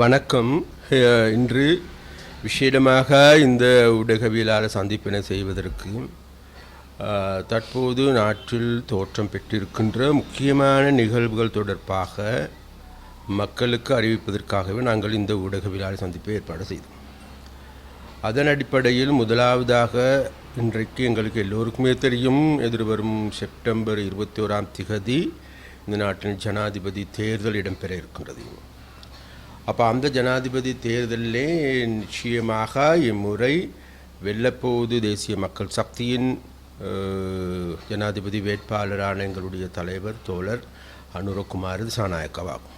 வணக்கம். இன்று விசேடமாக இந்த ஊடகவியலாளர் சந்திப்பினை செய்வதற்கு தற்போது நாட்டில் தோற்றம் பெற்றிருக்கின்ற முக்கியமான நிகழ்வுகள் தொடர்பாக மக்களுக்கு அறிவிப்பதற்காகவே நாங்கள் இந்த ஊடகவியலாளர் சந்திப்பை ஏற்பாடு செய்தோம். அதன் அடிப்படையில் முதலாவதாக இன்றைக்கு எங்களுக்கு எல்லோருக்குமே தெரியும் எதிர்வரும் செப்டம்பர் இருபத்தி ஓராம் திகதி இந்த நாட்டின் ஜனாதிபதி தேர்தல் இடம்பெற இருக்கின்றது. அப்போ அந்த ஜனாதிபதி தேர்தலிலே நிச்சயமாக இம்முறை வெல்லப்போது தேசிய மக்கள் சக்தியின் ஜனாதிபதி வேட்பாளரான எங்களுடைய தலைவர் தோழர் அனுரகுமார் சாநாயக்கவாகும்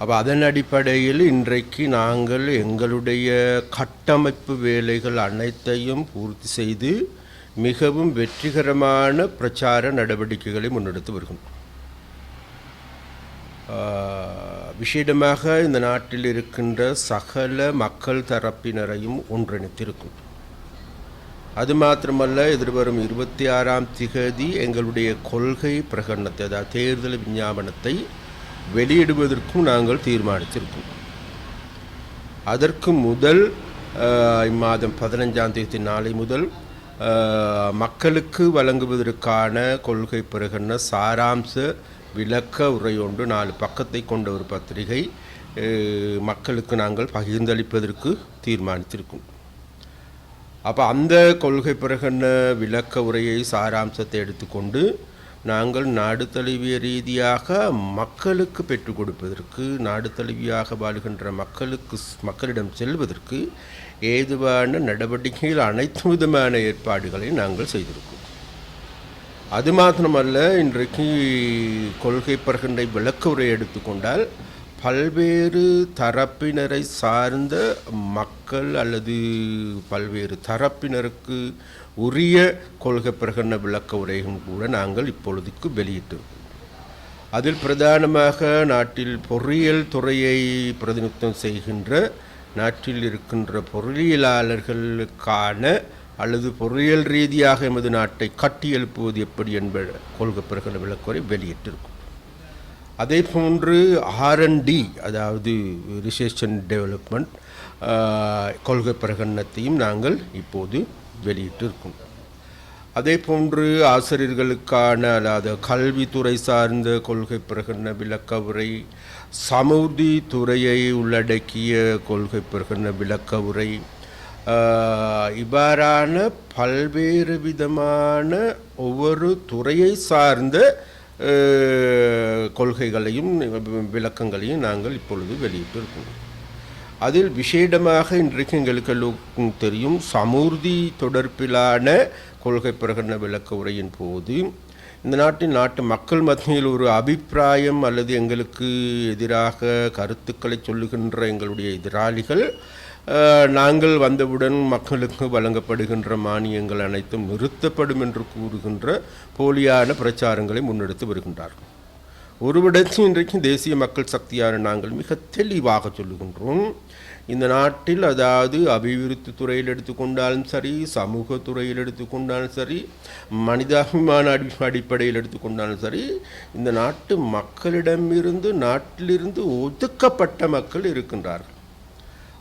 அப்போ அதன் அடிப்படையில் இன்றைக்கு நாங்கள் எங்களுடைய கட்டமைப்பு வேலைகள் அனைத்தையும் பூர்த்தி செய்து மிகவும் வெற்றிகரமான பிரச்சார நடவடிக்கைகளை முன்னெடுத்து வருகின்றோம். விசேடமாக இந்த நாட்டில் இருக்கின்ற சகல மக்கள் தரப்பினரையும் ஒன்றிணைத்திருக்கும். அது மாத்திரமல்ல எதிர்வரும் இருபத்தி ஆறாம் திகதி எங்களுடைய கொள்கை பிரகடனத்தை அதாவது தேர்தல் விஞ்ஞாபனத்தை வெளியிடுவதற்கும் நாங்கள் தீர்மானித்திருக்கோம். அதற்கு முதல் இம்மாதம் பதினஞ்சாம் தேதி நாளை முதல் மக்களுக்கு வழங்குவதற்கான கொள்கை பிரகடன சாராம்ச விளக்க உரையொன்று நாலு பக்கத்தை கொண்ட ஒரு பத்திரிகை மக்களுக்கு நாங்கள் பகிர்ந்தளிப்பதற்கு தீர்மானித்திருக்கோம். அப்போ அந்த கொள்கை பிரகடன விளக்க உரையை சாராம்சத்தை எடுத்துக்கொண்டு நாங்கள் நாடு தழுவிய ரீதியாக மக்களுக்கு பெற்றுக் கொடுப்பதற்கு நாடு தழுவியாக வாழ்கின்ற மக்களுக்கு மக்களிடம் செல்வதற்கு ஏதுவான நடவடிக்கைகள் அனைத்து விதமான ஏற்பாடுகளை நாங்கள் செய்திருக்கோம். அது மாத்திரமல்ல இன்றைக்கு கொள்கை பிரகடனை விளக்க உரை எடுத்துக்கொண்டால் பல்வேறு தரப்பினரை சார்ந்த மக்கள் அல்லது பல்வேறு தரப்பினருக்கு உரிய கொள்கை பிரகடன விளக்க உரையும் கூட நாங்கள் இப்பொழுதுக்கு வெளியிட்டிருக்கோம். அதில் பிரதானமாக நாட்டில் பொறியியல் துறையை பிரதிநிதித்துவம் செய்கின்ற நாட்டில் இருக்கின்ற பொறியியலாளர்களுக்கான அல்லது பொறியியல் ரீதியாக எமது நாட்டை கட்டியெழுப்புவது எப்படி என்ப கொள்கை பிரகடன விளக்குறை வெளியிட்டிருக்கும். அதே போன்று ஆர்என்டி அதாவது ரிசர்ச் அண்ட் டெவலப்மெண்ட் கொள்கை பிரகடனத்தையும் நாங்கள் இப்போது வெளியிட்டிருக்கோம். அதே போன்று ஆசிரியர்களுக்கான அல்லாத கல்வித்துறை சார்ந்த கொள்கை பிரகடன விளக்கவுரை சமூதி துறையை உள்ளடக்கிய கொள்கை பிரகடன விளக்கவுரை இவ்வாறான பல்வேறு விதமான ஒவ்வொரு துறையை சார்ந்த கொள்கைகளையும் விளக்கங்களையும் நாங்கள் இப்பொழுது வெளியிட்டிருக்கோம் அதில் விசேடமாக இன்றைக்கு எங்களுக்கு எல்லோருக்கும் தெரியும் சமூர்த்தி தொடர்பிலான கொள்கை பிரகடன விளக்க உரையின் போது இந்த நாட்டின் நாட்டு மக்கள் மத்தியில் ஒரு அபிப்பிராயம் அல்லது எங்களுக்கு எதிராக கருத்துக்களை சொல்லுகின்ற எங்களுடைய எதிராளிகள் நாங்கள் வந்தவுடன் மக்களுக்கு வழங்கப்படுகின்ற மானியங்கள் அனைத்தும் நிறுத்தப்படும் என்று கூறுகின்ற போலியான பிரச்சாரங்களை முன்னெடுத்து வருகின்றார்கள். ஒருவிடத்தில் இன்றைக்கும் இன்றைக்கு தேசிய மக்கள் சக்தியான நாங்கள் மிக தெளிவாக சொல்லுகின்றோம். இந்த நாட்டில் அதாவது அபிவிருத்தி துறையில் எடுத்துக்கொண்டாலும் சரி சமூக துறையில் எடுத்துக்கொண்டாலும் சரி மனிதாபிமான அடி அடிப்படையில் எடுத்துக்கொண்டாலும் சரி இந்த நாட்டு மக்களிடமிருந்து நாட்டிலிருந்து ஒதுக்கப்பட்ட மக்கள் இருக்கின்றார்கள்.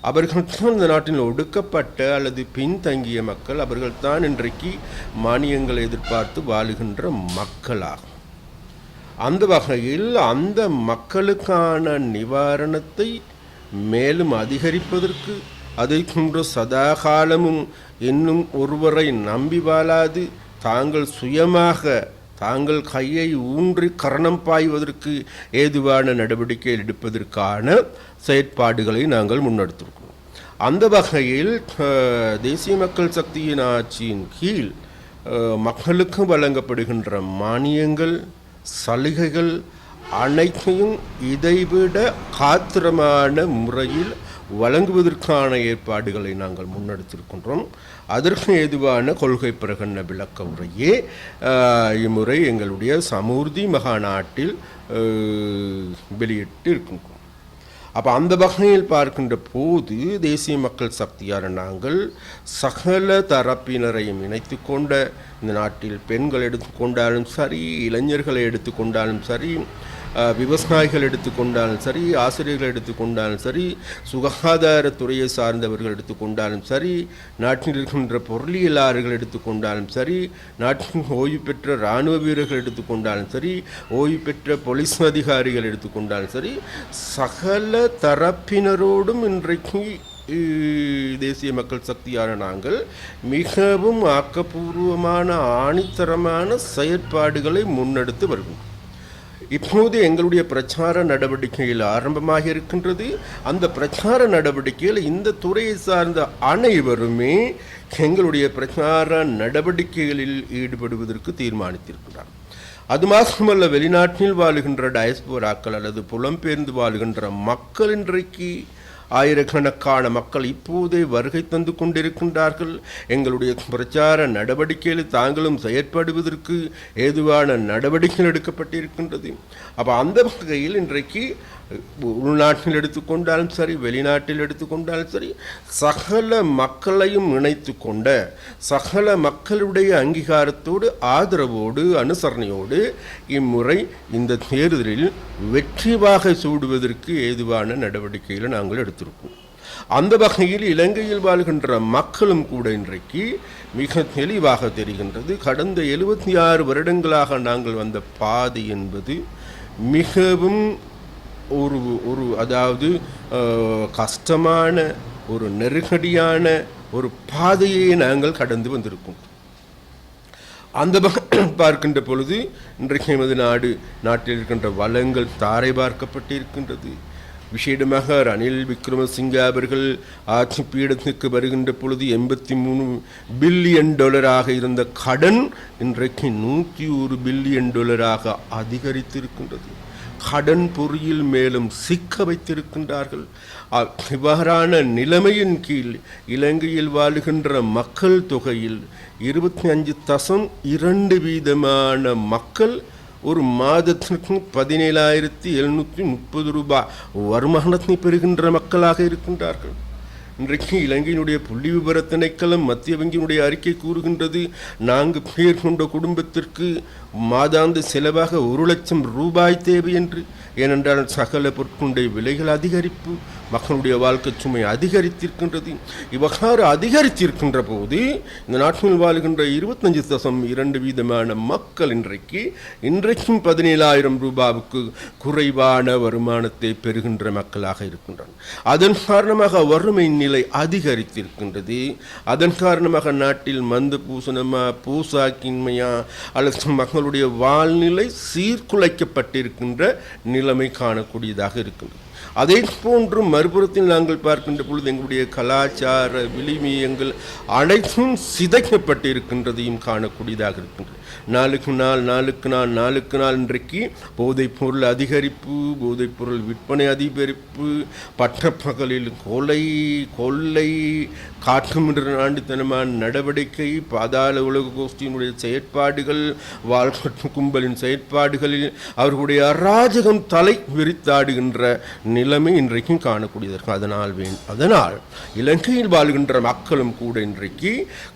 அவர்கள் தான் இந்த நாட்டில் ஒடுக்கப்பட்ட அல்லது பின்தங்கிய மக்கள். அவர்கள் தான் இன்றைக்கு மானியங்களை எதிர்பார்த்து வாழுகின்ற மக்களாகும். அந்த வகையில் அந்த மக்களுக்கான நிவாரணத்தை மேலும் அதிகரிப்பதற்கு அதை போன்ற சதாகாலமும் இன்னும் ஒருவரை நம்பி வாழாது தாங்கள் சுயமாக தாங்கள் கையை ஊன்றி கரணம் பாய்வதற்கு ஏதுவான நடவடிக்கை எடுப்பதற்கான செயற்பாடுகளை நாங்கள் முன்னெடுத்திருக்கிறோம். அந்த வகையில் தேசிய மக்கள் சக்தியின் ஆட்சியின் கீழ் மக்களுக்கும் மக்களுக்கு வழங்கப்படுகின்ற மானியங்கள் சலுகைகள் அனைத்தையும் இதைவிட காத்திரமான முறையில் வழங்குவதற்கான ஏற்பாடுகளை நாங்கள் முன்னெடுத்திருக்கின்றோம். அதற்கு ஏதுவான கொள்கை பிரகடன விளக்க உரையே இம்முறை எங்களுடைய சமூர்த்தி மகாநாட்டில் வெளியிட்டு இருக்கின்றோம். அப்போ அந்த வகையில் பார்க்கின்ற போது தேசிய மக்கள் சக்தியான நாங்கள் சகல தரப்பினரையும் இணைத்து கொண்ட இந்த நாட்டில் பெண்கள் எடுத்துக்கொண்டாலும் சரி இளைஞர்களை எடுத்துக்கொண்டாலும் சரி விவசாயிகள் எடுத்துக்கொண்டாலும் சரி ஆசிரியர்கள் எடுத்துக்கொண்டாலும் சரி சுகாதாரத்துறையை சார்ந்தவர்கள் எடுத்துக்கொண்டாலும் சரி நாட்டில் இருக்கின்ற பொருளியலாளர்கள் எடுத்துக்கொண்டாலும் சரி நாட்டின் ஓய்வு பெற்ற இராணுவ வீரர்கள் எடுத்துக்கொண்டாலும் சரி ஓய்வு பெற்ற போலீஸ் அதிகாரிகள் எடுத்துக்கொண்டாலும் சரி சகல தரப்பினரோடும் இன்றைக்கு தேசிய மக்கள் சக்தியான நாங்கள் மிகவும் ஆக்கப்பூர்வமான ஆணித்தரமான செயற்பாடுகளை முன்னெடுத்து வருகிறோம். இப்போது எங்களுடைய பிரச்சார நடவடிக்கையில் ஆரம்பமாக இருக்கின்றது அந்த பிரச்சார நடவடிக்கையில் இந்த துறையை சார்ந்த அனைவருமே எங்களுடைய பிரச்சார நடவடிக்கைகளில் ஈடுபடுவதற்கு தீர்மானித்திருக்கிறார் அது மாத்திரமல்ல வெளிநாட்டில் வாழுகின்ற டயஸ்போராக்கள் அல்லது புலம்பெயர்ந்து வாழுகின்ற மக்கள் இன்றைக்கு ஆயிரக்கணக்கான மக்கள் இப்போதே வருகை தந்து கொண்டிருக்கின்றார்கள். எங்களுடைய பிரச்சார நடவடிக்கையில் தாங்களும் செயற்படுவதற்கு ஏதுவான நடவடிக்கைகள் எடுக்கப்பட்டிருக்கின்றது. அப்போ அந்த வகையில் இன்றைக்கு உள்நாட்டில் எடுத்துக்கொண்டாலும் சரி வெளிநாட்டில் எடுத்துக்கொண்டாலும் சரி சகல மக்களையும் இணைத்து கொண்ட சகல மக்களுடைய அங்கீகாரத்தோடு ஆதரவோடு அனுசரணையோடு இம்முறை இந்த தேர்தலில் வெற்றிவாக சூடுவதற்கு ஏதுவான நடவடிக்கைகளை நாங்கள் எடுத்திருக்கோம். அந்த வகையில் இலங்கையில் வாழ்கின்ற மக்களும் கூட இன்றைக்கு மிக தெளிவாக தெரிகின்றது. கடந்த எழுபத்தி ஆறு வருடங்களாக நாங்கள் வந்த பாதை என்பது மிகவும் ஒரு ஒரு அதாவது கஷ்டமான ஒரு நெருக்கடியான ஒரு பாதையை நாங்கள் கடந்து வந்திருக்கோம். அந்த பக்கம் பார்க்கின்ற பொழுது இன்றைக்கு எமது நாடு நாட்டில் இருக்கின்ற வளங்கள் தாரை பார்க்கப்பட்டிருக்கின்றது. விசேடமாக ரணில் விக்ரமசிங்க அவர்கள் ஆட்சி பீடத்துக்கு வருகின்ற பொழுது எண்பத்தி மூணு பில்லியன் டாலராக இருந்த கடன் இன்றைக்கு நூற்றி ஒரு பில்லியன் டாலராக அதிகரித்திருக்கின்றது. கடன் பொறியில் மேலும் சிக்க வைத்திருக்கின்றார்கள். இவ்வாறான நிலைமையின் கீழ் இலங்கையில் வாழுகின்ற மக்கள் தொகையில் இருபத்தி அஞ்சு தசம் இரண்டு வீதமான மக்கள் ஒரு மாதத்திற்கு பதினேழாயிரத்தி எழுநூற்றி முப்பது ரூபாய் வருமானத்தை பெறுகின்ற மக்களாக இருக்கின்றார்கள். இன்றைக்கு இலங்கையினுடைய புள்ளி விவர திணைக்களம் மத்திய வங்கியினுடைய அறிக்கை கூறுகின்றது. நான்கு பேர் கொண்ட குடும்பத்திற்கு மாதாந்த செலவாக ஒரு லட்சம் ரூபாய் தேவை என்று. ஏனென்றால் சகல பொருட்களுடைய விலைகள் அதிகரிப்பு மக்களுடைய வாழ்க்கை சுமை அதிகரித்திருக்கின்றது. இவ்வாறு அதிகரித்திருக்கின்ற போது இந்த நாட்டில் வாழுகின்ற இருபத்தஞ்சு தசம் இரண்டு வீதமான மக்கள் இன்றைக்கு இன்றைக்கும் பதினேழாயிரம் ரூபாவுக்கு குறைவான வருமானத்தை பெறுகின்ற மக்களாக இருக்கின்றனர். அதன் காரணமாக வறுமை நிலை அதிகரித்திருக்கின்றது. அதன் காரணமாக நாட்டில் மந்த பூசணமா பூசாக்கின்மையா அல்லது மக்களுடைய வாழ்நிலை சீர்குலைக்கப்பட்டிருக்கின்ற நிலைமை காணக்கூடியதாக இருக்கின்றது. அதே போன்று மறுபுறத்தில் நாங்கள் பார்க்கின்ற பொழுது எங்களுடைய கலாச்சார விளிமியங்கள் அனைத்தும் சிதைக்கப்பட்டிருக்கின்றதையும் காணக்கூடியதாக இருக்கின்றது. நாளுக்கு நாள் நாளுக்கு நாள் நாளுக்கு நாள் இன்றைக்கு போதைப் பொருள் அதிகரிப்பு போதைப் பொருள் விற்பனை அதிகரிப்பு பட்டப்பகலில் கொலை கொள்ளை காட்டுமின்ற ஆண்டுத்தனமான நடவடிக்கை பாதாள உலக கோஷ்டியினுடைய செயற்பாடுகள் வாழ்க்கட்டு கும்பலின் செயற்பாடுகளில் அவர்களுடைய அராஜகம் தலை விரித்தாடுகின்ற நிலைமை இன்றைக்கும் காணக்கூடியது அதனால் வேண் அதனால் இலங்கையில் வாழ்கின்ற மக்களும் கூட இன்றைக்கு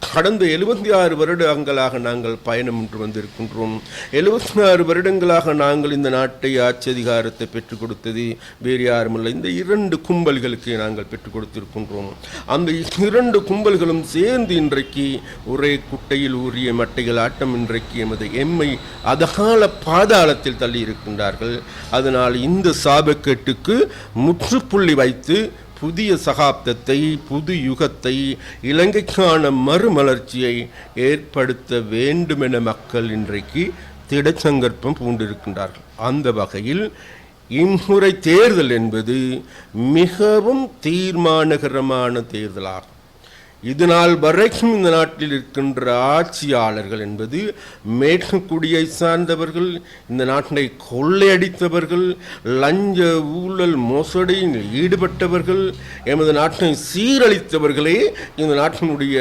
கடந்த எழுபத்தி ஆறு வருடங்களாக நாங்கள் பயணம் என்று வந்திருக்கின்றோம். எழுபத்தி ஆறு வருடங்களாக நாங்கள் இந்த நாட்டை ஆட்சி அதிகாரத்தை பெற்றுக் கொடுத்தது வேறு யாருமில்லை. இந்த இரண்டு கும்பல்களுக்கு நாங்கள் பெற்றுக் கொடுத்திருக்கின்றோம். அந்த இரண்டு கும்பல்களும் சேர்ந்து இன்றைக்கு ஒரே குட்டையில் ஊறிய மட்டைகள் ஆட்டம் இன்றைக்கு எமது எம்மை அதகால பாதாளத்தில் தள்ளி இருக்கின்றார்கள் அதனால் இந்த சாபக்கேட்டுக்கு முற்றுப்புள்ளி வைத்து புதிய சகாப்தத்தை புது யுகத்தை இலங்கைக்கான மறுமலர்ச்சியை ஏற்படுத்த வேண்டுமென மக்கள் இன்றைக்கு திடச்சங்கற்பம் பூண்டிருக்கின்றார்கள். அந்த வகையில் இம்முறை தேர்தல் என்பது மிகவும் தீர்மானகரமான தேர்தலாகும். இது நாள் வரைக்கும் இந்த நாட்டில் இருக்கின்ற ஆட்சியாளர்கள் என்பது மேற்கு குடியை சார்ந்தவர்கள் இந்த நாட்டை கொள்ளையடித்தவர்கள் லஞ்ச ஊழல் மோசடியில் ஈடுபட்டவர்கள் எமது நாட்டை சீரழித்தவர்களே இந்த நாட்டினுடைய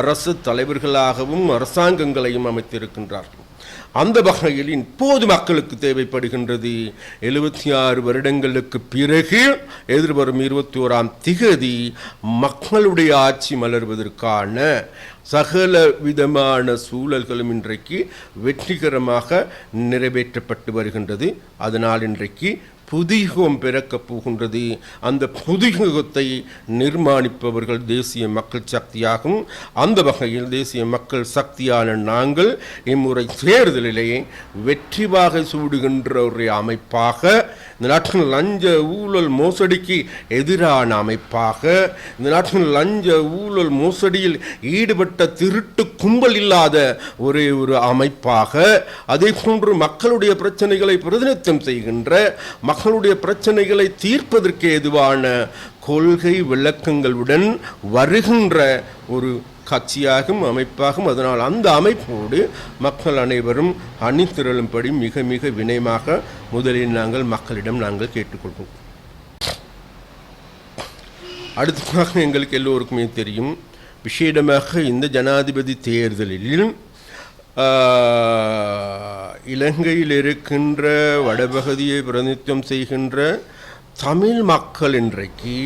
அரசு தலைவர்களாகவும் அரசாங்கங்களையும் அமைத்திருக்கின்றார்கள். அந்த வகையில் இப்போது மக்களுக்கு தேவைப்படுகின்றது. எழுபத்தி ஆறு வருடங்களுக்கு பிறகு எதிர்வரும் இருபத்தி ஓராம் திகதி மக்களுடைய ஆட்சி மலர்வதற்கான சகல விதமான சூழல்களும் இன்றைக்கு வெற்றிகரமாக நிறைவேற்றப்பட்டு வருகின்றது. அதனால் இன்றைக்கு புதியுகம் பிறக்கப் போகின்றது. அந்த புதியுகத்தை நிர்மாணிப்பவர்கள் தேசிய மக்கள் சக்தியாகும். அந்த வகையில் தேசிய மக்கள் சக்தியான நாங்கள் இம்முறை தேர்தலிலே வெற்றி வாகை சூடுகின்ற ஒரு அமைப்பாக இந்த நாட்டின் லஞ்ச ஊழல் மோசடிக்கு எதிரான அமைப்பாக இந்த நாட்டின் லஞ்ச ஊழல் மோசடியில் ஈடுபட்ட திருட்டு கும்பல் இல்லாத ஒரே ஒரு அமைப்பாக அதே போன்று மக்களுடைய பிரச்சனைகளை பிரதிநிதித்துவம் செய்கின்ற மக்களுடைய பிரச்சனைகளை தீர்ப்பதற்கு ஏதுவான கொள்கை விளக்கங்களுடன் வருகின்ற ஒரு கட்சியாகும் அமைப்பாகும். அதனால் அந்த அமைப்போடு மக்கள் அனைவரும் அணிந்திரளும்படி மிக மிக வினயமாக முதலில் நாங்கள் மக்களிடம் நாங்கள் கேட்டுக்கொள்வோம். அடுத்ததாக எங்களுக்கு எல்லோருக்குமே தெரியும் விஷேடமாக இந்த ஜனாதிபதி தேர்தலில் இலங்கையில் இருக்கின்ற வடபகுதியை பிரதிநிதித்துவம் செய்கின்ற தமிழ் மக்கள் இன்றைக்கு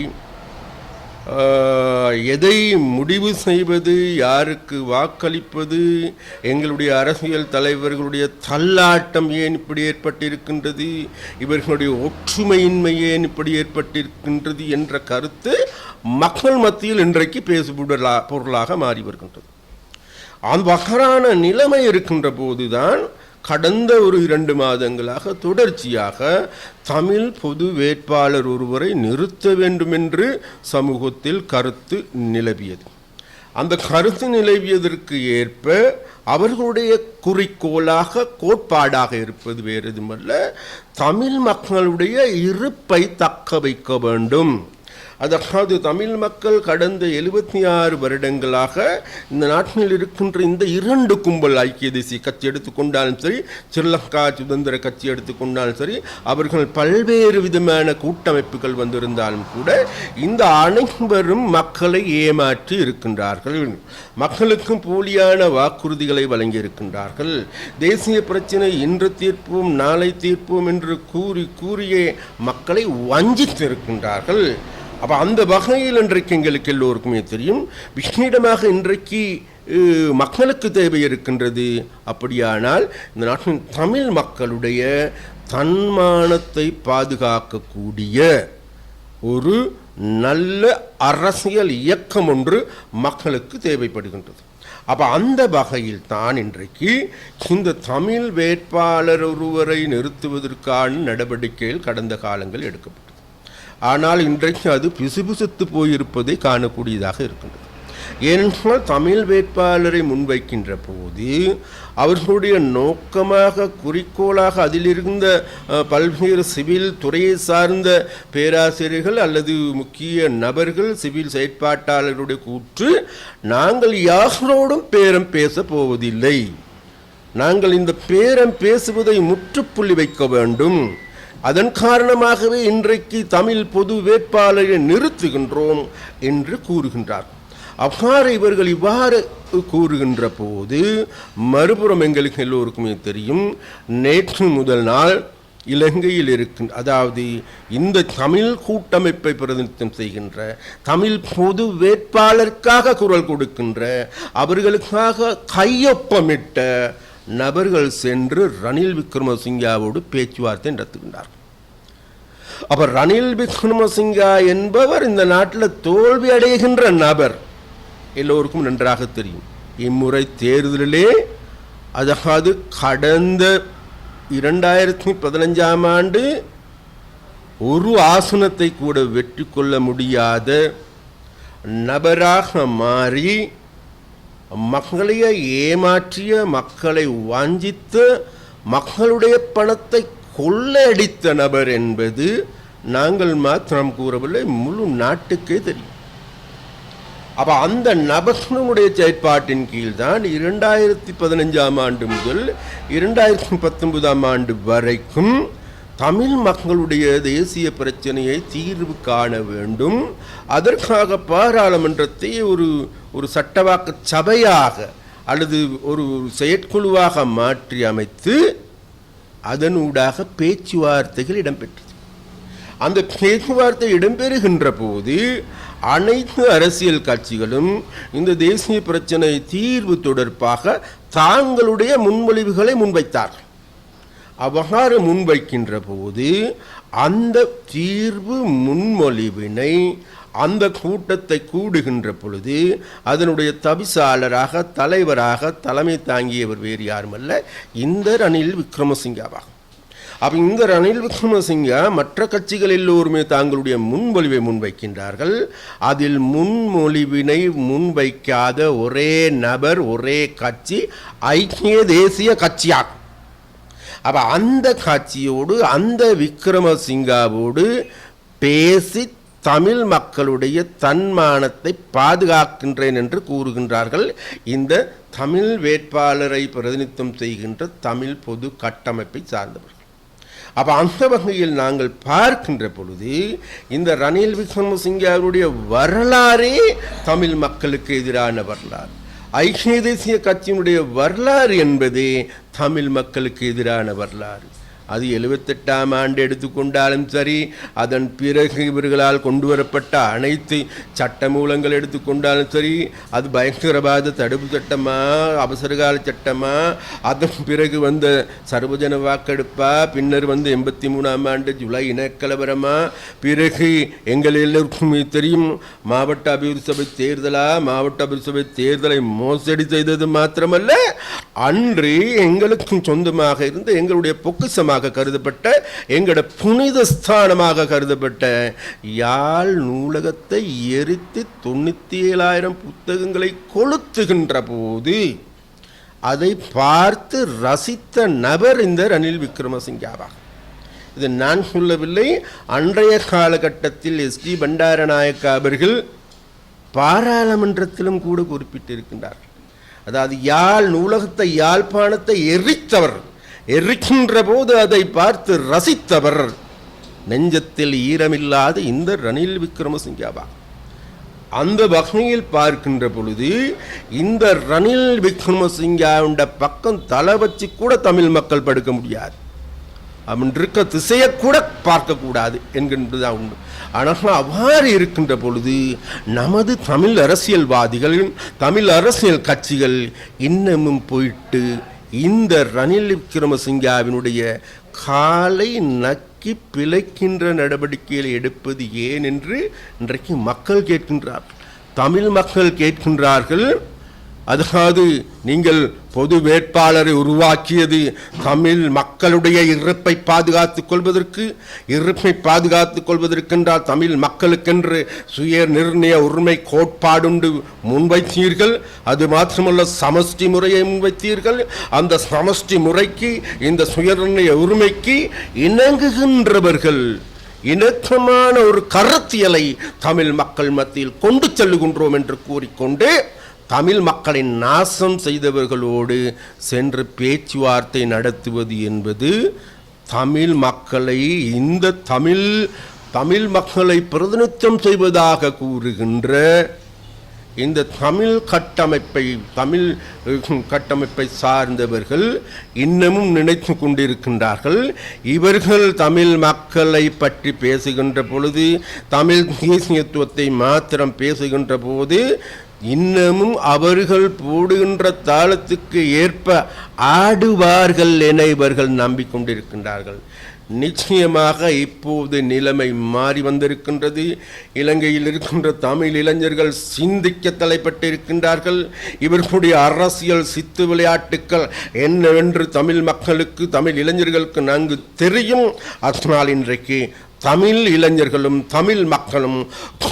எதை முடிவு செய்வது யாருக்கு வாக்களிப்பது எங்களுடைய அரசியல் தலைவர்களுடைய தள்ளாட்டம் ஏன் இப்படி ஏற்பட்டிருக்கின்றது இவர்களுடைய ஒற்றுமையின்மை ஏன் இப்படி ஏற்பட்டிருக்கின்றது என்ற கருத்து மக்கள் மத்தியில் இன்றைக்கு பேசுபொருளா பொருளாக மாறி வருகின்றது. அந்த வகரான நிலைமை இருக்கின்ற போதுதான் கடந்த ஒரு இரண்டு மாதங்களாக தொடர்ச்சியாக தமிழ் பொது வேட்பாளர் ஒருவரை நிறுத்த வேண்டும் என்று சமூகத்தில் கருத்து நிலவியது. அந்த கருத்து நிலவியதற்கு ஏற்ப அவர்களுடைய குறிக்கோளாக கோட்பாடாக இருப்பது வேறு எதுமல்ல தமிழ் மக்களுடைய இருப்பை தக்க வைக்க வேண்டும். அதாவது தமிழ் மக்கள் கடந்த எழுபத்தி ஆறு வருடங்களாக இந்த நாட்டில் இருக்கின்ற இந்த இரண்டு கும்பல் ஐக்கிய தேசிய கட்சி எடுத்துக்கொண்டாலும் சரி ஸ்ரீலங்கா சுதந்திர கட்சி எடுத்துக்கொண்டாலும் சரி அவர்கள் பல்வேறு விதமான கூட்டமைப்புகள் வந்திருந்தாலும் கூட இந்த அனைவரும் மக்களை ஏமாற்றி இருக்கின்றார்கள். மக்களுக்கும் போலியான வாக்குறுதிகளை வழங்கி இருக்கின்றார்கள் தேசிய பிரச்சினை இன்று தீர்ப்போம் நாளை தீர்ப்போம் என்று கூறி கூறியே மக்களை வஞ்சித்திருக்கின்றார்கள். அப்போ அந்த வகையில் இன்றைக்கு எங்களுக்கு எல்லோருக்குமே தெரியும். விஷ்ணிடமாக இன்றைக்கு மக்களுக்கு தேவை இருக்கின்றது. அப்படியானால் இந்த நாட்டின் தமிழ் மக்களுடைய தன்மானத்தை பாதுகாக்கக்கூடிய ஒரு நல்ல அரசியல் இயக்கம் ஒன்று மக்களுக்கு தேவைப்படுகின்றது. அப்போ அந்த வகையில் தான் இன்றைக்கு இந்த தமிழ் வேட்பாளர் ஒருவரை நிறுத்துவதற்கான நடவடிக்கைகள் கடந்த காலங்கள் எடுக்கப்பட்டது. ஆனால் இன்றைக்கு அது பிசுபிசுத்து போயிருப்பதை காணக்கூடியதாக இருக்கின்றது. ஏனென்றால் தமிழ் வேட்பாளரை முன்வைக்கின்ற போது அவர்களுடைய நோக்கமாக குறிக்கோளாக அதிலிருந்த பல்வேறு சிவில் துறையை சார்ந்த பேராசிரியர்கள் அல்லது முக்கிய நபர்கள் சிவில் செயற்பாட்டாளருடைய கூற்று நாங்கள் யாரோடும் பேரம் பேச போவதில்லை. நாங்கள் இந்த பேரம் பேசுவதை முற்றுப்புள்ளி வைக்க வேண்டும். அதன் காரணமாகவே இன்றைக்கு தமிழ் பொது வேட்பாளரை நிறுத்துகின்றோம் என்று கூறுகின்றார். அவ்வாறு இவர்கள் இவ்வாறு கூறுகின்ற போது மறுபுறம் எங்களுக்கு எல்லோருக்குமே தெரியும் நேற்று முதல் நாள் இலங்கையில் இருக்கின்ற அதாவது இந்த தமிழ் கூட்டமைப்பை பிரதிநிதித்துவம் செய்கின்ற தமிழ் பொது வேட்பாளருக்காக குரல் கொடுக்கின்ற அவர்களுக்காக கையொப்பமிட்ட நபர்கள் சென்று ரணில் விக்ரமசிங்காவோடு பேச்சுவார்த்தை நடத்துகின்றார் அப்ப ரணில் விக்ரமசிங்கா என்பவர் இந்த நாட்டில் தோல்வி அடைகின்ற நபர். எல்லோருக்கும் நன்றாக தெரியும். இம்முறை தேர்தலிலே அதாவது கடந்த இரண்டாயிரத்தி பதினஞ்சாம் ஆண்டு ஒரு ஆசனத்தை கூட வெற்றி கொள்ள முடியாத நபராக மாறி மக்களையே ஏமாற்றிய மக்களை வாஞ்சித்து மக்களுடைய பணத்தை கொள்ளையடித்த நபர் என்பது நாங்கள் மாத்திரம் கூறவில்லை முழு நாட்டுக்கே தெரியும். அப்போ அந்த நபர்களுடைய செயற்பாட்டின் கீழ் தான் இரண்டாயிரத்தி பதினஞ்சாம் ஆண்டு முதல் இரண்டாயிரத்தி பத்தொன்பதாம் ஆண்டு வரைக்கும் தமிழ் மக்களுடைய தேசிய பிரச்சனையை தீர்வு காண வேண்டும். அதற்காக பாராளுமன்றத்தை ஒரு ஒரு சட்டவாக்க சபையாக அல்லது ஒரு செயற்குழுவாக மாற்றி அமைத்து அதனூடாக பேச்சுவார்த்தைகள் இடம்பெற்றது. அந்த பேச்சுவார்த்தை இடம்பெறுகின்ற போது அனைத்து அரசியல் கட்சிகளும் இந்த தேசிய பிரச்சனை தீர்வு தொடர்பாக தாங்களுடைய முன்மொழிவுகளை முன்வைத்தார்கள். அவகாரம் முன்வைக்கின்ற போது அந்த தீர்வு முன்மொழிவினை அந்த கூட்டத்தை கூடுகின்ற பொழுது அதனுடைய தவிசாளராக தலைவராக தலைமை தாங்கியவர் வேறு யாருமல்ல இந்த ரணில் விக்ரமசிங்காவாகும். அப்போ இந்த ரணில் விக்ரமசிங்கா மற்ற கட்சிகள் எல்லோருமே தாங்களுடைய முன்மொழிவை முன்வைக்கின்றார்கள். அதில் முன்மொழிவினை முன்வைக்காத ஒரே நபர் ஒரே கட்சி ஐக்கிய தேசிய கட்சியாகும். அப்போ அந்த காட்சியோடு அந்த விக்ரமசிங்காவோடு பேசி தமிழ் மக்களுடைய தன்மானத்தை பாதுகாக்கின்றேன் என்று கூறுகின்றார்கள். இந்த தமிழ் வேட்பாளரை பிரதிநிதித்துவம் செய்கின்ற தமிழ் பொது கட்டமைப்பை சார்ந்தவர்கள். அப்போ அந்த வகையில் நாங்கள் பார்க்கின்ற பொழுது இந்த ரணில் விக்ரமசிங்காவுடைய வரலாறே தமிழ் மக்களுக்கு எதிரான வரலாறு. ஐக்கிய தேசிய கட்சியினுடைய வரலாறு என்பதே தமிழ் மக்களுக்கு எதிரான வரலாறு. அது எழுபத்தெட்டாம் ஆண்டு எடுத்துக்கொண்டாலும் சரி அதன் பிறகு இவர்களால் கொண்டு வரப்பட்ட அனைத்து சட்டமூலங்கள் எடுத்துக்கொண்டாலும் சரி அது பயங்கரவாத தடுப்பு சட்டமா அவசரகால சட்டமா அதன் பிறகு வந்த சர்வஜன வாக்கெடுப்பா பின்னர் வந்து எண்பத்தி மூணாம் ஆண்டு ஜூலை இனக்கலவரமா பிறகு எங்கள் எல்லோருக்கும் தெரியும் மாவட்ட அபிவிருத்தி சபை தேர்தலா மாவட்ட அபிவிருத்தி சபை தேர்தலை மோசடி செய்தது மாத்திரமல்ல அன்று எங்களுக்கும் சொந்தமாக இருந்த எங்களுடைய பொக்கிசமாக கருதப்பட்ட எங்களோட புனித ஸ்தானமாக கருதப்பட்ட யாழ் நூலகத்தை எரித்து தொண்ணூற்றி ஏழாயிரம் புத்தகங்களை கொளுத்துகின்ற போது அதை பார்த்து ரசித்த நபர் இந்த ரணில் விக்ரமசிங்காவாகும் இது நான் சொல்லவில்லை. அன்றைய காலகட்டத்தில் எஸ்டி பண்டாரநாயக்க அவர்கள் பாராளுமன்றத்திலும் கூட குறிப்பிட்டிருக்கின்றார்கள். அதாவது யாழ் நூலகத்தை யாழ்ப்பாணத்தை எரித்தவர். எரிக்கின்ற போது அதை பார்த்து ரசித்தவர். நெஞ்சத்தில் ஈரமில்லாத இந்த ரணில் விக்ரமசிங்காவா. அந்த வகையில் பார்க்கின்ற பொழுது இந்த ரணில் விக்ரமசிங்காவுண்ட பக்கம் தலை வச்சு கூட தமிழ் மக்கள் படுக்க முடியாது. அவன் இருக்க திசையை கூட பார்க்கக்கூடாது என்கின்றதுதான் உண்டு. ஆனால் அவ்வாறு இருக்கின்ற பொழுது நமது தமிழ் அரசியல்வாதிகள் தமிழ் அரசியல் கட்சிகள் இன்னமும் போயிட்டு இந்த ரணில் விக்ரமசிங்காவினுடைய காலை நக்கி பிழைக்கின்ற நடவடிக்கைகளை எடுப்பது ஏன் என்று இன்றைக்கு மக்கள் கேட்கின்றார்கள். தமிழ் மக்கள் கேட்கின்றார்கள் அதாவது நீங்கள் பொது வேட்பாளரை உருவாக்கியது தமிழ் மக்களுடைய இருப்பை பாதுகாத்துக் கொள்வதற்கு இருப்பை பாதுகாத்துக் கொள்வதற்கென்றால் தமிழ் மக்களுக்கென்று சுய நிர்ணய உரிமை கோட்பாடுண்டு முன்வைத்தீர்கள். அது மாத்திரமல்ல சமஷ்டி முறையை முன்வைத்தீர்கள். அந்த சமஷ்டி முறைக்கு இந்த சுயநிர்ணய உரிமைக்கு இணங்குகின்றவர்கள் இணக்கமான ஒரு கருத்தியலை தமிழ் மக்கள் மத்தியில் கொண்டு செல்லுகின்றோம் என்று கூறிக்கொண்டு தமிழ் மக்களின் நாசம் செய்தவர்களோடு சென்று பேச்சுவார்த்தை நடத்துவது என்பது தமிழ் மக்களை இந்த தமிழ் தமிழ் மக்களை பிரதிநித்தம் செய்வதாக கூறுகின்ற இந்த தமிழ் கட்டமைப்பை தமிழ் கட்டமைப்பை சார்ந்தவர்கள் இன்னமும் நினைத்து கொண்டிருக்கின்றார்கள். இவர்கள் தமிழ் மக்களை பற்றி பேசுகின்ற பொழுது தமிழ் தேசியத்துவத்தை மாத்திரம் பேசுகின்ற போது இன்னமும் அவர்கள் போடுகின்ற தாளத்துக்கு ஏற்ப ஆடுவார்கள் என இவர்கள் நம்பிக்கொண்டிருக்கின்றார்கள். நிச்சயமாக இப்போது நிலைமை மாறி வந்திருக்கின்றது. இலங்கையில் இருக்கின்ற தமிழ் இளைஞர்கள் சிந்திக்க தலைப்பட்டிருக்கின்றார்கள். இவர்களுடைய அரசியல் சித்து விளையாட்டுக்கள் என்னவென்று தமிழ் மக்களுக்கு தமிழ் இளைஞர்களுக்கு நன்கு தெரியும். அதனால் இன்றைக்கு தமிழ் இளைஞர்களும் தமிழ் மக்களும்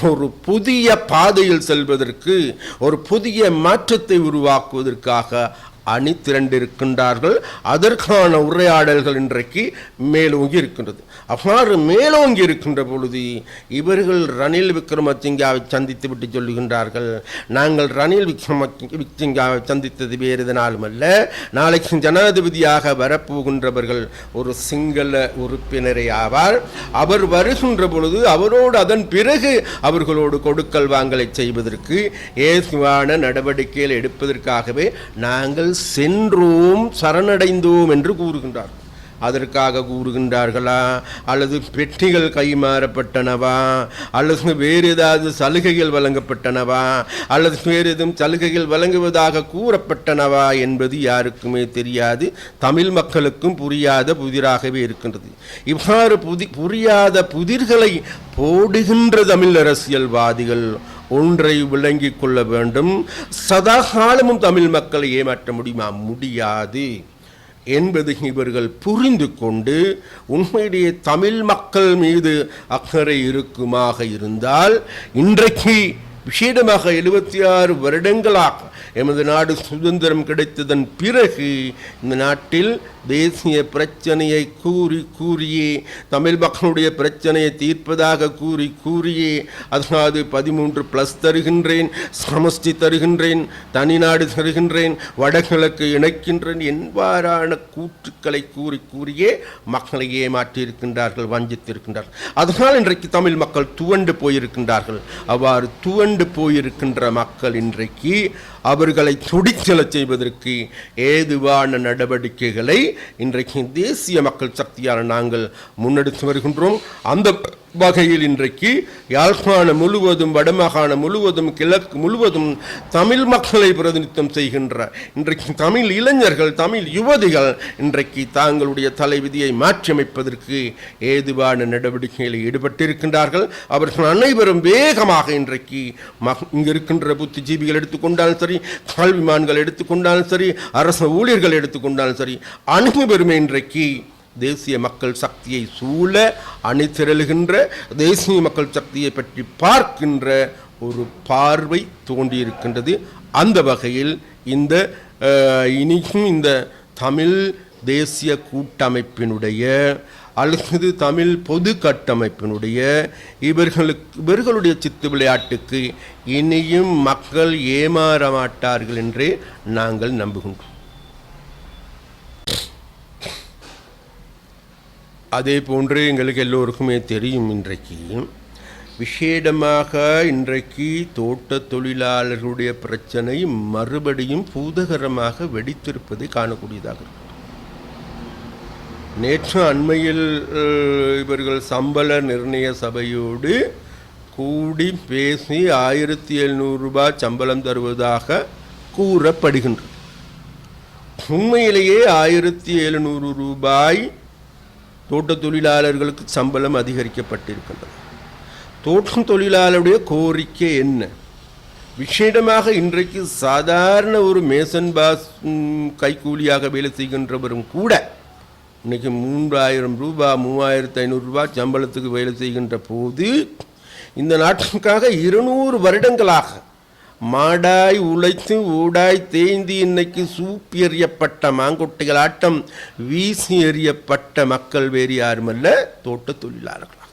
ஒரு புதிய பாதையில் செல்வதற்கு ஒரு புதிய மாற்றத்தை உருவாக்குவதற்காக அணி திரண்டிருக்கின்றார்கள் அதற்கான உரையாடல்கள் இன்றைக்கு மேலோங்கி இருக்கின்றது அவ்வாறு மேலோங்கி இருக்கின்ற பொழுது இவர்கள் ரணில் விக்ரமசிங்காவை சந்தித்து விட்டு சொல்லுகின்றார்கள். நாங்கள் ரணில் விக்ரம விக்ரமசிங்காவை சந்தித்தது வேறு எதனாலும் அல்ல. நாளைக்கு ஜனாதிபதியாக வரப்போகின்றவர்கள் ஒரு சிங்கள உறுப்பினரே ஆவார். அவர் வருகின்ற பொழுது அவரோடு அதன் பிறகு அவர்களோடு கொடுக்கல் வாங்கலை செய்வதற்கு இயேசுவான நடவடிக்கைகள் எடுப்பதற்காகவே நாங்கள் சென்றோம் சரணடைந்தோம் என்று கூறுகின்றார். அதற்காக கூறுகின்றார்களா? அல்லது பெட்டிகள் கைமாறப்பட்டனவா? அல்லது வேறு ஏதாவது சலுகைகள் வழங்கப்பட்டனவா? அல்லது வேறு எதுவும் சலுகைகள் வழங்குவதாக கூறப்பட்டனவா என்பது யாருக்குமே தெரியாது. தமிழ் மக்களுக்கும் புரியாத புதிராகவே இருக்கின்றது. இவ்வாறு புதி புரியாத புதிர்களை போடுகின்ற தமிழ் அரசியல்வாதிகள் ஒன்றை விளங்கிக் கொள்ள வேண்டும். சதா காலமும் தமிழ் மக்களை ஏமாற்ற முடியுமா? முடியாது. என்பது இவர்கள் புரிந்து கொண்டு உண்மையிலேயே தமிழ் மக்கள் மீது அக்கறை இருக்குமாக இருந்தால் இன்றைக்கு விசேடமாக எழுபத்தி ஆறு வருடங்களாக எமது நாடு சுதந்திரம் கிடைத்ததன் பிறகு இந்த நாட்டில் தேசிய பிரச்சனையை கூறி கூறியே தமிழ் மக்களுடைய பிரச்சனையை தீர்ப்பதாக கூறி கூறியே அதாவது பதிமூன்று ப்ளஸ் தருகின்றேன் சமஷ்டி தருகின்றேன் தனிநாடு தருகின்றேன் வடகிழக்கு இணைக்கின்றேன் என்பாரான கூற்றுக்களை கூறி கூறியே மக்களை ஏமாற்றியிருக்கின்றார்கள் வஞ்சித்திருக்கின்றார்கள். அதனால் இன்றைக்கு தமிழ் மக்கள் துவண்டு போயிருக்கின்றார்கள். அவ்வாறு துவண்டு போயிருக்கின்ற மக்கள் இன்றைக்கு அவர்களை துடிச்செலச் செய்வதற்கு ஏதுவான நடவடிக்கைகளை இன்றைக்கு தேசிய மக்கள் சக்தியான நாங்கள் முன்னெடுத்து வருகின்றோம். அந்த வகையில் இன்றைக்கு யாழ்ப்பாணம் முழுவதும் வடமாகாணம் முழுவதும் கிழக்கு முழுவதும் தமிழ் மக்களை பிரதிநிதித்துவம் செய்கின்ற இன்றைக்கு தமிழ் இளைஞர்கள் தமிழ் யுவதிகள் இன்றைக்கு தாங்களுடைய தலைவிதியை மாற்றியமைப்பதற்கு ஏதுவான நடவடிக்கைகளில் ஈடுபட்டிருக்கின்றார்கள். அவர்கள் அனைவரும் வேகமாக இன்றைக்கு மக் இங்கு இருக்கின்ற புத்திஜீவிகள் எடுத்துக்கொண்டாலும் சரி கல்விமான்கள் எடுத்துக்கொண்டாலும் சரி அரசு ஊழியர்கள் எடுத்துக்கொண்டாலும் சரி அனைவருமே இன்றைக்கு தேசிய மக்கள் சக்தியை சூழ அணிதிரளுகின்ற தேசிய மக்கள் சக்தியை பற்றி பார்க்கின்ற ஒரு பார்வை தோன்றியிருக்கின்றது. அந்த வகையில் இந்த இனியும் இந்த தமிழ் தேசிய கூட்டமைப்பினுடைய அல்லது தமிழ் பொது கட்டமைப்பினுடைய இவர்களுக்கு இவர்களுடைய சித்து விளையாட்டுக்கு இனியும் மக்கள் ஏமாற மாட்டார்கள் என்றே நாங்கள் நம்புகின்றோம். அதே போன்று எங்களுக்கு எல்லோருக்குமே தெரியும் இன்றைக்கு. விசேடமாக இன்றைக்கு தோட்ட தொழிலாளர்களுடைய பிரச்சனை மறுபடியும் பூதகரமாக வெடித்திருப்பதை காணக்கூடியதாக நேற்று அண்மையில் இவர்கள் சம்பள நிர்ணய சபையோடு கூடி பேசி ஆயிரத்தி எழுநூறு ரூபாய் சம்பளம் தருவதாக கூறப்படுகின்றது. உண்மையிலேயே ஆயிரத்தி எழுநூறு ரூபாய் தோட்ட தொழிலாளர்களுக்கு சம்பளம் அதிகரிக்கப்பட்டிருக்கின்றது. தோட்டம் தொழிலாளருடைய கோரிக்கை என்ன? விசேடமாக இன்றைக்கு சாதாரண ஒரு மேசன் பாஸ் கைக்கூலியாக வேலை செய்கின்றவரும் கூட இன்றைக்கு மூன்றாயிரம் ரூபாய் மூவாயிரத்து ஐநூறுரூபா சம்பளத்துக்கு வேலை செய்கின்ற போது இந்த நாட்டிற்காக இருநூறு வருடங்களாக மாடாய் உழைத்து ஊடாய் தேய்ந்து இன்னைக்கு சூப்பி எறியப்பட்ட மாங்கொட்டைகள் ஆட்டம் வீசி எறியப்பட்ட மக்கள் வேறு யாருமல்ல தோட்ட தொழிலாளர்களாக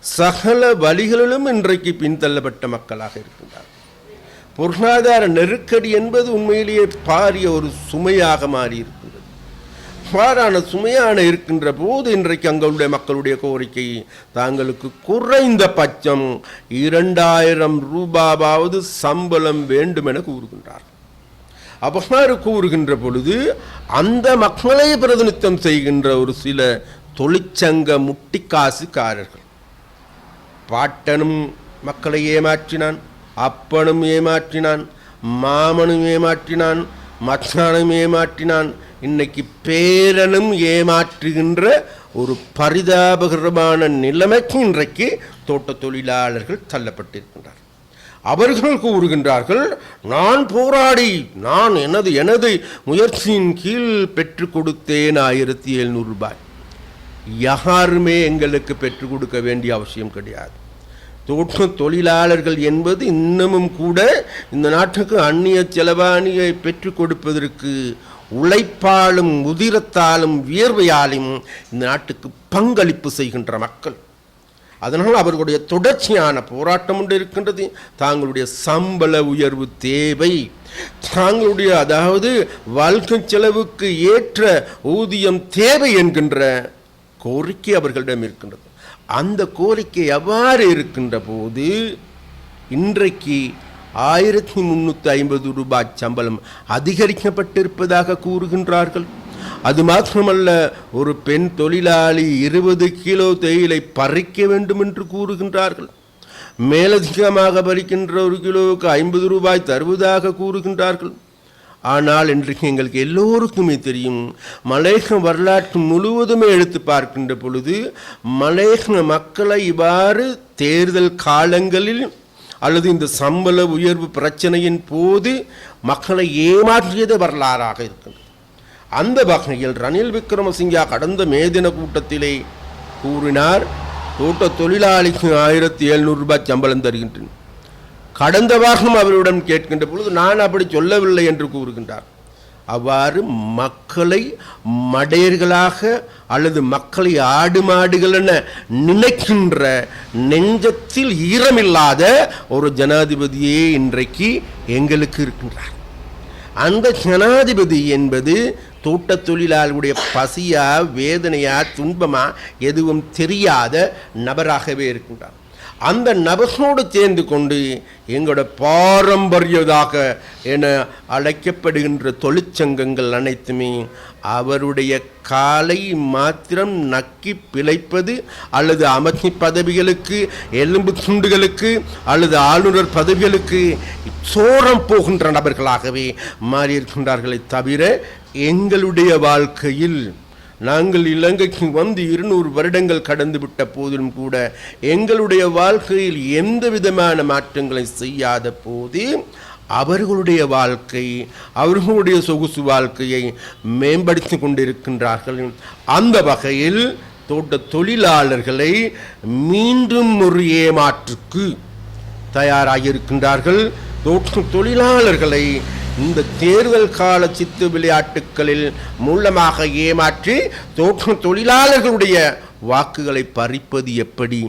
சகல வழிகளிலும் இன்றைக்கு பின்தள்ளப்பட்ட மக்களாக இருக்கின்றார்கள். பொருளாதார நெருக்கடி என்பது உண்மையிலேயே பாரிய ஒரு சுமையாக மாறி இருக்கின்றது சுமையான இருக்கின்ற போது இன்றைக்கு அங்களுடைய மக்களுடைய கோரிக்கை தாங்களுக்கு குறைந்த பட்சம் இரண்டாயிரம் ரூபாவாவது சம்பளம் வேண்டும் என கூறுகின்றார். அவ்வாறு கூறுகின்ற பொழுது அந்த மக்களை பிரதிநித்தம் செய்கின்ற ஒரு சில தொழிற்சங்க முட்டிக்காசுக்காரர்கள் பாட்டனும் மக்களை ஏமாற்றினான் அப்பனும் ஏமாற்றினான் மாமனும் ஏமாற்றினான் மச்சானும் ஏமாற்றினான். இன்னைக்கு பேரனும் ஏமாற்றுகின்ற ஒரு பரிதாபகரமான நிலைமைக்கு இன்றைக்கு தோட்ட தொழிலாளர்கள் தள்ளப்பட்டிருக்கின்றார் அவர்கள் கூறுகின்றார்கள் நான் போராடி நான் எனது எனது முயற்சியின் கீழ் பெற்றுக் கொடுத்தேன் ஆயிரத்தி எழுநூறு ரூபாய். யாருமே எங்களுக்கு பெற்றுக் கொடுக்க வேண்டிய அவசியம் கிடையாது. தோட்ட தொழிலாளர்கள் என்பது இன்னமும் கூட இந்த நாட்டுக்கு அந்நிய செலவாணியை பெற்றுக் கொடுப்பதற்கு உழைப்பாலும் உதிரத்தாலும் வியர்வையாலும் இந்த நாட்டுக்கு பங்களிப்பு செய்கின்ற மக்கள். அதனால் அவர்களுடைய தொடர்ச்சியான போராட்டம் ஒன்று இருக்கின்றது. தாங்களுடைய சம்பள உயர்வு தேவை. தாங்களுடைய அதாவது வாழ்க்கை செலவுக்கு ஏற்ற ஊதியம் தேவை என்கின்ற கோரிக்கை அவர்களிடம் இருக்கின்றது. அந்த கோரிக்கை எவ்வாறு இருக்கின்ற போது இன்றைக்கு ஆயிரத்தி முந்நூற்றி ஐம்பது ரூபாய் சம்பளம் அதிகரிக்கப்பட்டிருப்பதாக கூறுகின்றார்கள். அது மாத்திரமல்ல ஒரு பெண் தொழிலாளி இருபது கிலோ தேயிலை பறிக்க வேண்டும் என்று கூறுகின்றார்கள். மேலதிகமாக பறிக்கின்ற ஒரு கிலோவுக்கு ஐம்பது ரூபாய் தருவதாக கூறுகின்றார்கள். ஆனால் இன்றைக்கு எங்களுக்கு எல்லோருக்குமே தெரியும் மலேக வரலாற்று முழுவதுமே எடுத்து பார்க்கின்ற பொழுது மலேக மக்களை இவ்வாறு தேர்தல் காலங்களில் அல்லது இந்த சம்பள உயர்வு பிரச்சனையின் போது மக்களை ஏமாற்றியது வரலாறாக இருக்கின்றது. அந்த வகையில் ரணில் விக்ரமசிங்கா கடந்த மேதின கூட்டத்திலே கூறினார் தோட்ட தொழிலாளிக்கு ஆயிரத்தி எழுநூறு ரூபாய் சம்பளம் தருகின்றன. கடந்த வாரம் அவரிடம் கேட்கின்ற பொழுது நான் அப்படி சொல்லவில்லை என்று கூறுகின்றார். அவ்வாறு மக்களை மடையர்களாக அல்லது மக்களை ஆடு மாடுகள் என நினைக்கின்ற நெஞ்சத்தில் ஈரமில்லாத ஒரு ஜனாதிபதியே இன்றைக்கு எங்களுக்கு இருக்கின்றார். அந்த ஜனாதிபதி என்பது தோட்டத் தொழிலாளர்களுடைய பசியா வேதனையா துன்பமா எதுவும் தெரியாத நபராகவே இருக்கின்றார். அந்த நபர்களோடு சேர்ந்து கொண்டு எங்களோட பாரம்பரியதாக என அழைக்கப்படுகின்ற தொழிற்சங்கங்கள் அனைத்துமே அவருடைய காலை மாத்திரம் நக்கி பிழைப்பது அல்லது அமைச்சி பதவிகளுக்கு எலும்பு துண்டுகளுக்கு அல்லது ஆளுநர் பதவிகளுக்கு சோரம் போகின்ற நபர்களாகவே மாறியிருக்கின்றார்களே தவிர எங்களுடைய வாழ்க்கையில் நாங்கள் இலங்கைக்கு வந்து இருநூறு வருடங்கள் கடந்து விட்ட போதிலும் கூட எங்களுடைய வாழ்க்கையில் எந்த விதமான மாற்றங்களை செய்யாத போது அவர்களுடைய வாழ்க்கை அவர்களுடைய சொகுசு வாழ்க்கையை மேம்படுத்தி கொண்டிருக்கின்றார்கள். அந்த வகையில் தோட்ட தொழிலாளர்களை மீண்டும் ஒரு ஏமாற்றுக்கு தயாராகியிருக்கின்றார்கள். தோட்ட தொழிலாளர்களை இந்த தேர்தல் கால சித்து விளையாட்டுகளில் மூலமாக ஏமாற்றி தோற்ற தொழிலாளர்களுடைய வாக்குகளை பறிப்பது எப்படி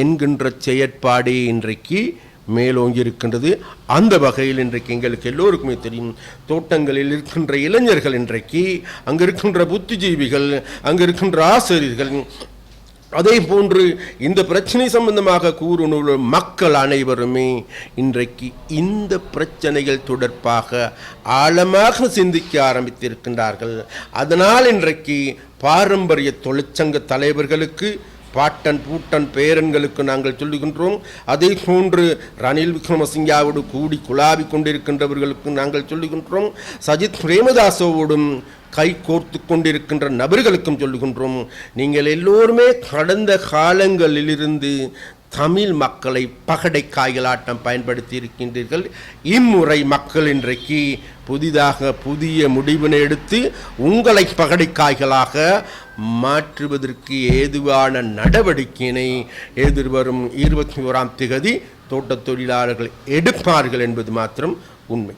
என்கின்ற செயற்பாடே இன்றைக்கு மேலோங்கி இருக்கின்றது அந்த வகையில் இன்றைக்கு எங்களுக்கு எல்லோருக்குமே தெரியும். தோட்டங்களில் இருக்கின்ற இளைஞர்கள் இன்றைக்கு அங்கு இருக்கின்ற புத்திஜீவிகள் அங்கு இருக்கின்ற ஆசிரியர்கள் அதே போன்று இந்த பிரச்சனை சம்பந்தமாக கூறுநூல் மக்கள் அனைவருமே இன்றைக்கு இந்த பிரச்சனைகள் தொடர்பாக ஆழமாக சிந்திக்க ஆரம்பித்திருக்கின்றார்கள். அதனால் இன்றைக்கு பாரம்பரிய தொழிற்சங்க தலைவர்களுக்கு பாட்டன் பூட்டன் பேரன்களுக்கு நாங்கள் சொல்லுகின்றோம் அதே போன்று ரணில் விக்ரமசிங்காவோடு கூடி குழாவி கொண்டிருக்கின்றவர்களுக்கு நாங்கள் சொல்லுகின்றோம் சஜித் பிரேமதாசோவோடும் கை கோர்த்து கொண்டிருக்கின்ற நபர்களுக்கும் சொல்லுகின்றோம் நீங்கள் எல்லோருமே கடந்த காலங்களிலிருந்து தமிழ் மக்களை பகடை காய்களாட்டம் பயன்படுத்தி இருக்கின்றீர்கள் இம்முறை மக்கள் இன்றைக்கு புதிதாக புதிய முடிவினை எடுத்து உங்களை பகடைக்காய்களாக மாற்றுவதற்கு ஏதுவான நடவடிக்கையினை எதிர்வரும் இருபத்தி ஓராம் திகதி தோட்டத் தொழிலாளர்கள் எடுப்பார்கள் என்பது மாத்திரம் உண்மை.